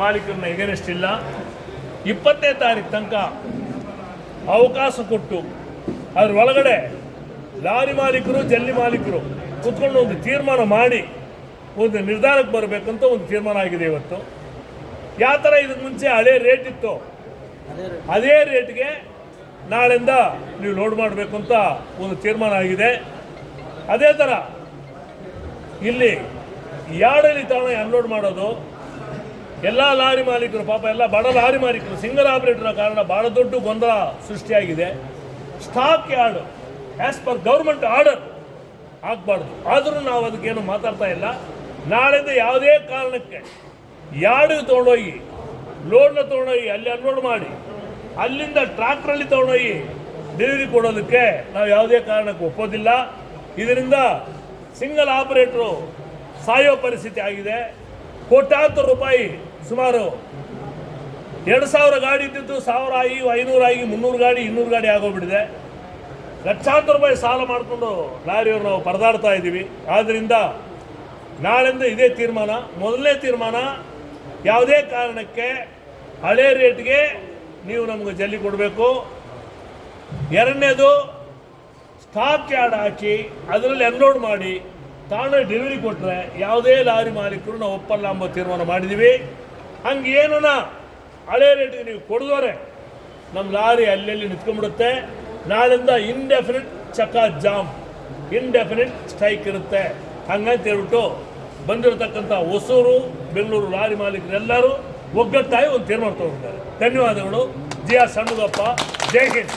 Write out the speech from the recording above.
ಮಾಲೀಕರನ್ನ against ಇಲ್ಲ. ಇಪ್ಪತ್ತನೇ ತಾರೀಕು ತನಕ ಅವಕಾಶ ಕೊಟ್ಟು ಅದ್ರ ಒಳಗಡೆ ಲಾರಿ ಮಾಲೀಕರು, ಜಲ್ಲಿ ಮಾಲೀಕರು ಕುತ್ಕೊಂಡು ಒಂದು ತೀರ್ಮಾನ ಮಾಡಿ ಒಂದು ನಿರ್ಧಾರಕ್ಕೆ ಬರಬೇಕಂತ ಒಂದು ತೀರ್ಮಾನ ಆಗಿದೆ ಇವತ್ತು. ಯಾವ ಥರ ಇದಕ್ಕೆ ಮುಂಚೆ ಹಳೆ ರೇಟ್ ಇತ್ತು, ಅದೇ ರೇಟ್ಗೆ ನಾಳೆಯಿಂದ ನೀವು ಲೋಡ್ ಮಾಡಬೇಕು ಅಂತ ಒಂದು ತೀರ್ಮಾನ ಆಗಿದೆ. ಅದೇ ಥರ ಇಲ್ಲಿ ಯಾಡಲ್ಲಿ ತಾಣ ಅನ್ಲೋಡ್ ಮಾಡೋದು ಎಲ್ಲ ಲಾರಿ ಮಾಲೀಕರು, ಪಾಪ ಎಲ್ಲ ಬಡ ಲಾರಿ ಮಾಲೀಕರು, ಸಿಂಗಲ್ ಆಪರೇಟರ್ ಕಾರಣ ಭಾಳ ದೊಡ್ಡ ಗೊಂದಲ ಸೃಷ್ಟಿಯಾಗಿದೆ. Stock yard as per government order ಆಗಬಾರ್ದು. ಆದರೂ ನಾವು ಅದಕ್ಕೇನು ಮಾತಾಡ್ತಾ ಇಲ್ಲ. ನಾಳೆಯಿಂದ ಯಾವುದೇ ಕಾರಣಕ್ಕೆ ಯಾರ್ಡಿಗೆ ತೊಗೊಂಡೋಗಿ ಲೋಡ್ನ ತೊಗೊಂಡೋಗಿ ಅಲ್ಲಿ ಅನ್ಲೋಡ್ ಮಾಡಿ, ಅಲ್ಲಿಂದ ಟ್ರ್ಯಾಕ್ಟ್ರಲ್ಲಿ ತೊಗೊಂಡೋಗಿ ಡೆಲಿವರಿ ಕೊಡೋದಕ್ಕೆ ನಾವು ಯಾವುದೇ ಕಾರಣಕ್ಕೆ ಒಪ್ಪೋದಿಲ್ಲ. ಇದರಿಂದ ಸಿಂಗಲ್ ಆಪರೇಟ್ರು ಸಾಯೋ ಪರಿಸ್ಥಿತಿ ಆಗಿದೆ. ಕೋಟ್ಯಾಂತರ ರೂಪಾಯಿ ಸುಮಾರು ಎರಡು ಸಾವಿರ ಗಾಡಿ ಇದ್ದಿದ್ದು ಸಾವಿರ ಆಗಿ ಐನೂರಾಗಿ ಮುನ್ನೂರು ಗಾಡಿ, ಇನ್ನೂರು ಗಾಡಿ ಆಗೋಗ್ಬಿಟ್ಟಿದೆ. ಲಕ್ಷಾಂತರ ರೂಪಾಯಿ ಸಾಲ ಮಾಡಿಕೊಂಡು ಲಾರಿಯವರು ನಾವು ಪರದಾಡ್ತಾ ಇದ್ದೀವಿ. ಆದ್ದರಿಂದ ನಾಳೆಯಿಂದ ಇದೇ ತೀರ್ಮಾನ. ಮೊದಲನೇ ತೀರ್ಮಾನ, ಯಾವುದೇ ಕಾರಣಕ್ಕೆ ಹಳೆ ರೇಟ್ಗೆ ನೀವು ನಮಗೆ ಜಲ್ಲಿ ಕೊಡಬೇಕು. ಎರಡನೇದು ಸ್ಟಾಕ್ ಯಾರ್ಡ್ ಹಾಕಿ, ಅದರಲ್ಲಿ ಅನ್ಲೋಡ್ ಮಾಡಿ ತಾನೇ ಡೆಲಿವರಿ ಕೊಟ್ಟರೆ ಯಾವುದೇ ಲಾರಿ ಮಾಲೀಕರು ನಾವು ಒಪ್ಪಲ್ಲ ಎಂಬ ತೀರ್ಮಾನ ಮಾಡಿದ್ದೀವಿ ಹಂಗೆ ಏನನ್ನ ಹಳೆ ರೇಟಿಗೆ ನೀವು ಕೊಡಿದೋರೆ ನಮ್ಮ ಲಾರಿ ಅಲ್ಲೆಲ್ಲಿ ನಿಂತ್ಕೊಂಡ್ಬಿಡುತ್ತೆ. ನಾಳಿಂದ indefinite chakka jam indefinite strike ಇರುತ್ತೆ. ಹಂಗಂತ ಹೇಳ್ಬಿಟ್ಟು ಬಂದಿರತಕ್ಕಂಥ ಹೊಸೂರು, ಬೆಂಗಳೂರು ಲಾರಿ ಮಾಲೀಕರೆಲ್ಲರೂ ಒಗ್ಗಟ್ಟಾಗಿ ಒಂದು ತೀರ್ಮಾನ ತಗೊಂಡಿದ್ದಾರೆ. ಧನ್ಯವಾದಗಳು. G R ಸಣ್ಣದಪ್ಪ. ಜೈ ಹಿಂದ್.